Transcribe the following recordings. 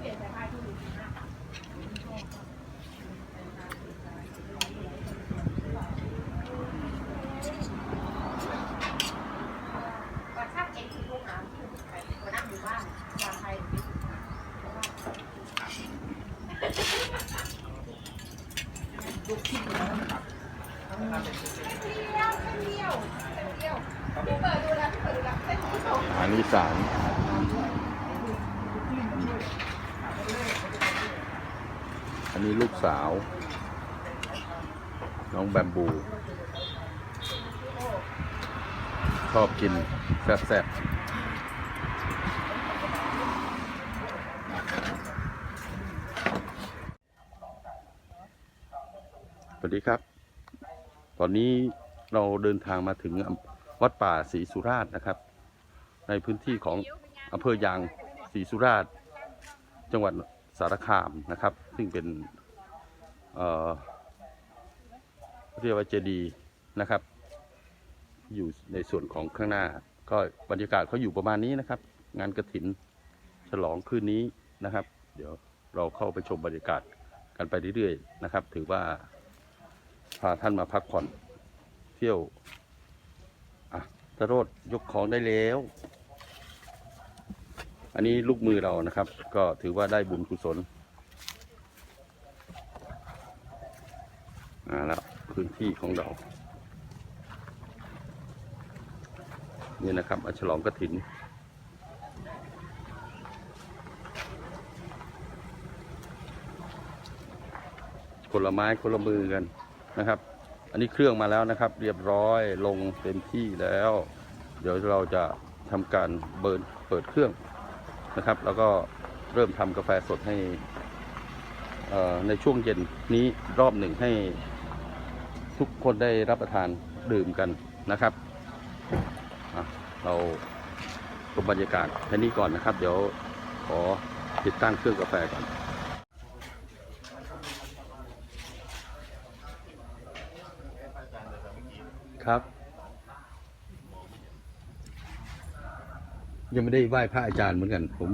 อาหารอีสาน นนี้ลูกสาว น้องแบมบู ชอบกินแซ่บๆสวัสดีครับ ตอนนี้เราเดินทางมาถึงวัดป่าศรีสุราษฎร์นะครับ ในพื้นที่ของอำเภอยางศรีสุราษฎร์จังหวัด สารคามนะครับ ซึ่งเป็นเออเรียกว่าเจดีย์นะครับ อยู่ในส่วนของข้างหน้า ก็บรรยากาศเขาอยู่ประมาณนี้นะครับ งานกระถินฉลองคืนนี้นะครับ เดี๋ยวเราเข้าไปชมบรรยากาศกันไปเรื่อยๆนะครับ ถือว่าพาท่านมาพักผ่อนเที่ยวอะตะโรดยกของได้แล้ว อันนี้ลูกมือเรานะครับ ก็ถือว่าได้บุญกุศลอ่าแล้วพื้นที่ของเรานี่นะครับมาฉลองกระถิน คนละไม้คนละมือกันนะครับ อันนี้เครื่องมาแล้วนะครับ เรียบร้อยลงเต็มที่แล้ว เดี๋ยวเราจะทำการเบิร์นเปิดเครื่อง นะครับ แล้วก็เริ่มทำกาแฟสดให้ในช่วงเย็นนี้รอบหนึ่งให้ทุกคนได้รับประทานดื่มกันนะครับ เราชมบรรยากาศแค่นี้ก่อนนะครับ เดี๋ยวขอติดตั้งเครื่องกาแฟก่อนครับ ยังไม่ได้ไหว้พระอาจารย์เหมือนกัน ผม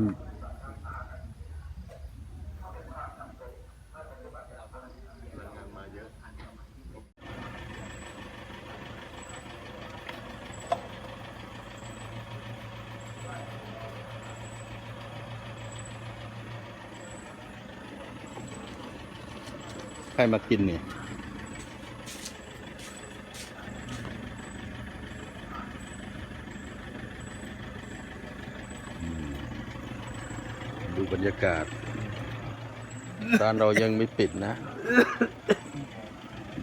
ใครมากินเนี่ย ดูบ รรยากาศร้านเรายังไม่ปิดนะ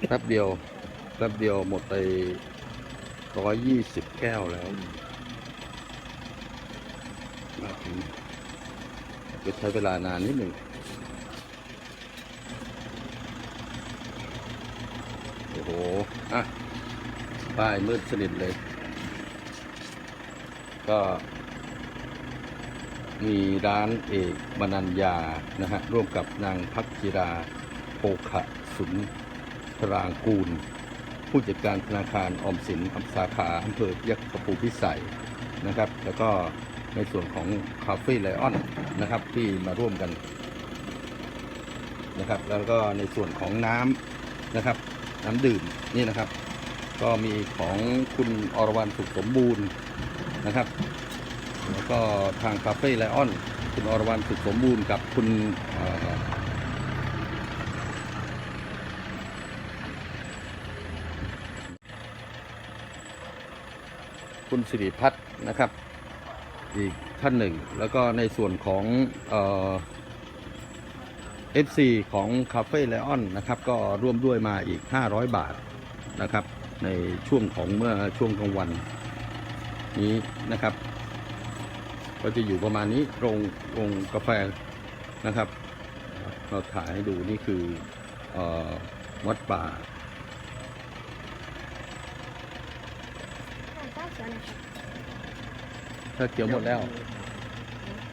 แป๊บเดียวแป๊บเดียวหมดไปร้อยยี่สิบแก้วแล้วมาถึงจะใช้เวลานานนิดหนึ่งโอ้โห อะ ป้ายมืดสนิทเลย ก็ มีร้านเอกมนัญญานะฮะร่วมกับนางพักจิราโภขะสุนทรางกูล ผู้จัดการธนาคารออมสินสาขาอำเภอยักษ์กระปูพิสัยนะครับ แล้วก็ในส่วนของคาเฟ่ไลออนนะครับที่มาร่วมกันนะครับ แล้วก็ในส่วนของน้ำนะครับ น้ำดื่มนี่นะครับ ก็มีของคุณอรวรรณสุขสมบูรณ์นะครับ แล้วก็ทางคาเฟ่ไลออน คุณอรวรรณสุขสมบูรณ์กับคุณคุณสิริพัฒน์นะครับ อีกท่านหนึ่ง แล้วก็ในส่วนของเอ่อ FC ของคาเฟ่ไลออนนะครับ ก็ร่วมด้วยมาอีก 500 บาทนะครับ ในช่วงของเมื่อช่วงกลางวันนี้นะครับ ก็จะอยู่ประมาณนี้โรงโรงกาแฟนะครับ เราถ่ายให้ดูนี่คืออวัดป่าถ้าเกี่ยวหมดแล้ว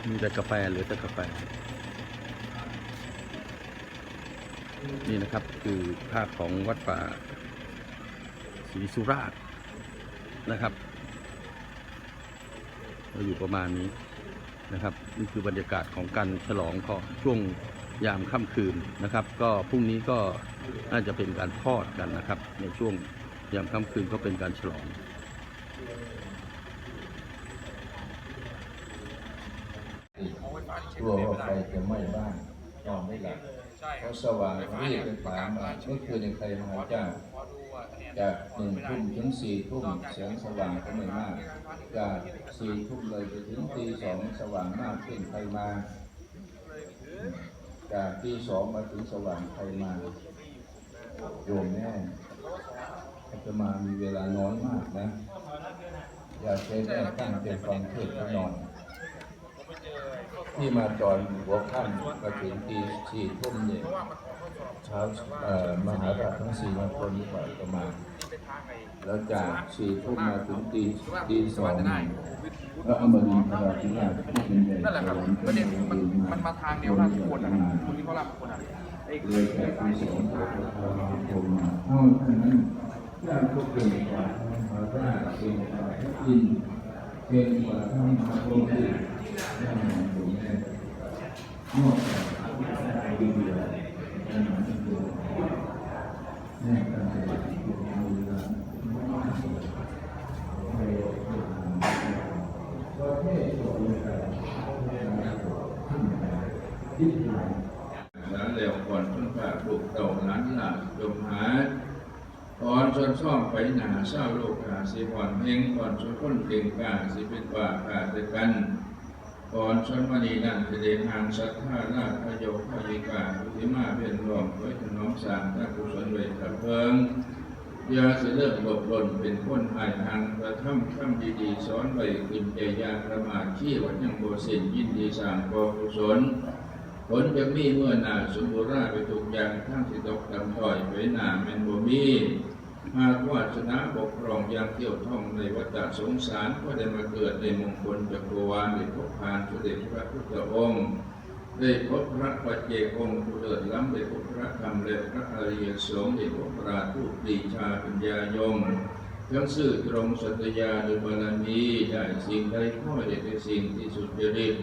มีแต่กาแฟเหลือแต่กาแฟ นี่นะครับคือภาพของวัดป่าศรีสุราษฎร์นะครับ เราอยู่ประมาณนี้นะครับนี่คือบรรยากาศของการฉลองของช่วงยามค่ำคืนนะครับ ก็พรุ่งนี้ก็น่าจะเป็นการทอดกันนะครับ ในช่วงยามค่ำคืนก็เป็นการฉลองกลัวว่าไฟจะไหม้บ้านนอนไม่หลับเพราะสว่างรีบไปถามว่าเมื่อคืนในใครมาหาเจ้า จากหนึ่งทุ่มถึงสี่ทุ่มแสงสว่างก็ไม่มาก จากสี่ทุ่มเลยไปถึงตีสองสว่างมากขึ้นใครมา จากตีสองมาถึงสว่างใครมาโยมแม่อาตมามีเวลาน้อยมากนะ อยากให้แม่ตั้งใจฟังเทศน์แล้วนอน ที่มาตอนหัวค่ำมาถึงตีสี่ทุ่มเนี่ยเช้ามหาราชทั้งสี่มาคนนี้ก่อนก็มาณแล้วจากสี่ทุ่มมาถึงตีตีสองแล้วอามรินทราธิราชที่เป็นใหญ่นั่นแหละครับประเด็นมันมันมาทางเดียวราชคนนะครับคนที่เขารับคนอะเลยจากตีสองก็จะพามาโทรมาเท่านั้นญาติพวกเก่งกว่าท่านมหาราชเก่งกว่าท่านอินเก่งกว่าท่านมหาโพธิท่านมหาโพธินอกจากได้ดีเดียวท่านมหาโพธิแน่ตั้งใจที่จะเอาเวลาให้ประองที่ แล้วเร็วก่อนชนฝากลูกเต่าล้านหลานจมหาก่อนชนซ่อมไปหนาเศร้าโลกาสิก่อนเฮงก่อนชนคนเก่งกาสิเป็นว่าขาดด้วยกัน ก่อนชนมณีนั่นเดชหางสัทธาลาภโยพยิกาอุทิมาเป็นรวมไว้ถนอมสร้างถ้ากุศลเวทเพิงยาเสลิมหลบหล่นเป็นคนหายทางประทับคำดีๆสอนไว้ขึ้นใจยาประมาทขี้วัดยังโบเซนยินดีสางกอกุศลผลจะมีเมื่อนาสมบูรณ์ไปทุกย่างทั้งที่ตกดำต่อยไปหนาเป็นบ่มี หากวาสนาปกครองย่างเที่ยวท่องในวัฏสงสารก็ได้มาเกิดในมงคลจักรวาลได้พบผ่านสุเด็จพระพุทธองค์ได้พบพระปัจเจกองค์ผู้เลิศล้ำได้พบพระธรรมและพระอริยสงฆ์ได้พบปราชญ์ผู้ปรีชาปัญญายมทั้งสื่อตรงสัตยาดยบารมีได้สิ่งใดข้อได้แต่สิ่งที่สุดจริต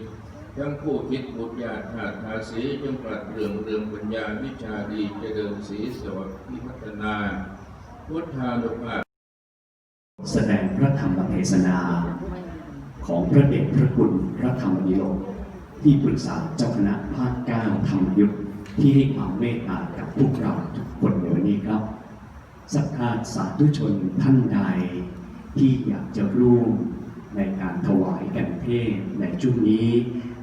ทั้งผู้คิดบุญญาขาดภาษีจงปรัดเรื่องเรื่องปัญญาวิชาดีเจริญสีสวัสดิ์พัฒนา พุทธานุภาพแสดงพระธรรมเทศนา ของพระเดชพระคุณพระธรรมนิโรธที่ปรึกษาเจ้าคณะภาคเก้าธรรมยุทธที่ให้ความเมตตากับพวกเราทุกคนในวันนี้ครับศรัทธาสาธุชนท่านใด ที่อยากจะร่วมในการถวายแก่เทศในช่วงนี้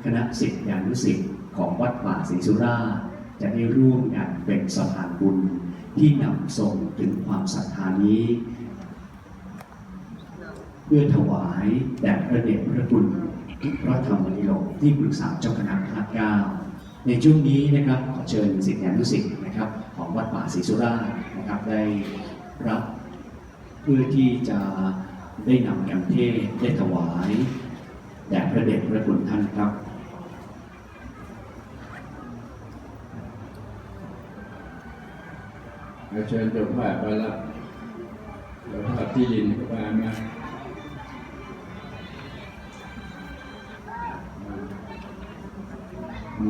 คณะศิษยานุศิษย์ของวัดป่าศรีสุราจะได้ร่วมกันเป็นสะพานบุญ ที่นำส่งถึงความศรัทธานี้ เพื่อถวายแด่พระเดชพระคุณพระธรรมนิโรธที่ปรึกษาเจ้าคณะภาคเก้าในช่วงนี้นะครับขอเชิญศิษยานุศิษย์นะครับ ของวัดป่าศรีสุรานะครับ ได้รับเพื่อที่จะได้นำกำเทศได้ถวายแด่พระเดชพระคุณท่านครับ เชิญเจ้าภาพไปแล้วเจ้าภาพที่ยินก็มามา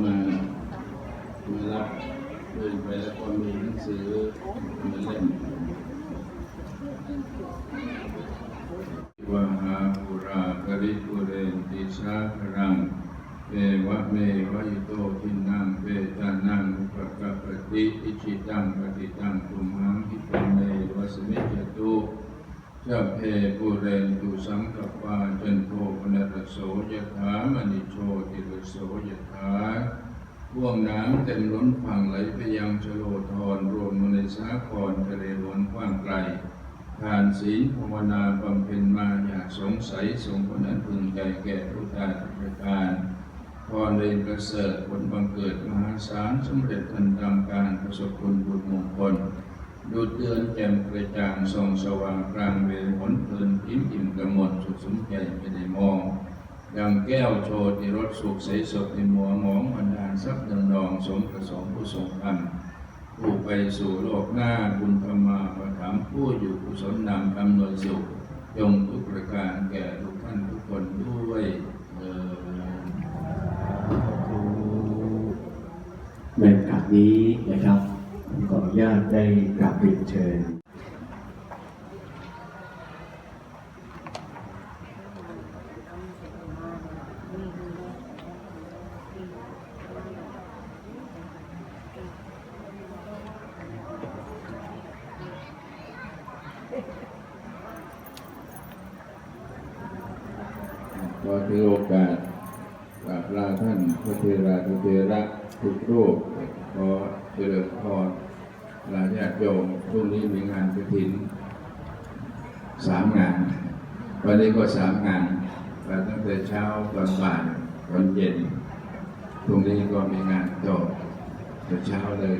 มามารับเดินไปแล้วก็มีหนังสือมาเล่มวหาปุราปริปุเรนติสาครัง เอวะเมวะอิโตทินังเปตานังอุปกปปติอิชิตังปฏิตังตุมหังอิปเมวะสมิจตุสัพเพปุเรนตุสังกปาจันโทปนรสโสยถามณิโชติรสโสยถาห่วงน้ำเต็มล้นฝั่งไหลไปยังชโลธรรวมมาในสาครทะเลล้นกว้างไกลทานศีลภาวนาบำเพ็ญมาอย่าสงสัยสงผลนั้นพึงใจแก่ทุกทาน พรเรนประเสริฐผลบังเกิดมหาศาลสำเร็จทันตามการประสบผลบุญมงคลดูเตือนแจ่มกระจ่างส่องสว่างกลางเวรผลเพลินอิ่มอิ่มกระหมดสุขสมใจไม่ได้มองดังแก้วโชติรสสุขใสสดในมัวหมองบรรดาลทรัพย์ดังนองสมประสงค์ผู้ทรงธรรมผู้ไปสู่โลกหน้าบุญธรรมาประถามผู้อยู่กุศลนำอำนวยสุขจงทุกประการแก่ทุกท่านทุกคนด้วย นี้นะครับขออนุญาตได้กราบเรียนเชิญขอถือโอกาส ราบลาท่านพระเทราทุเทระทุกรูปขอเจริญพรลาญาติโยมพรุ่งนี้มีงานกฐินสามงาน วันนี้ก็สามงานมาตั้งแต่เช้าตอนบ่ายตอนเย็นพรุ่งนี้ก็มีงานต่อแต่เช้าเลย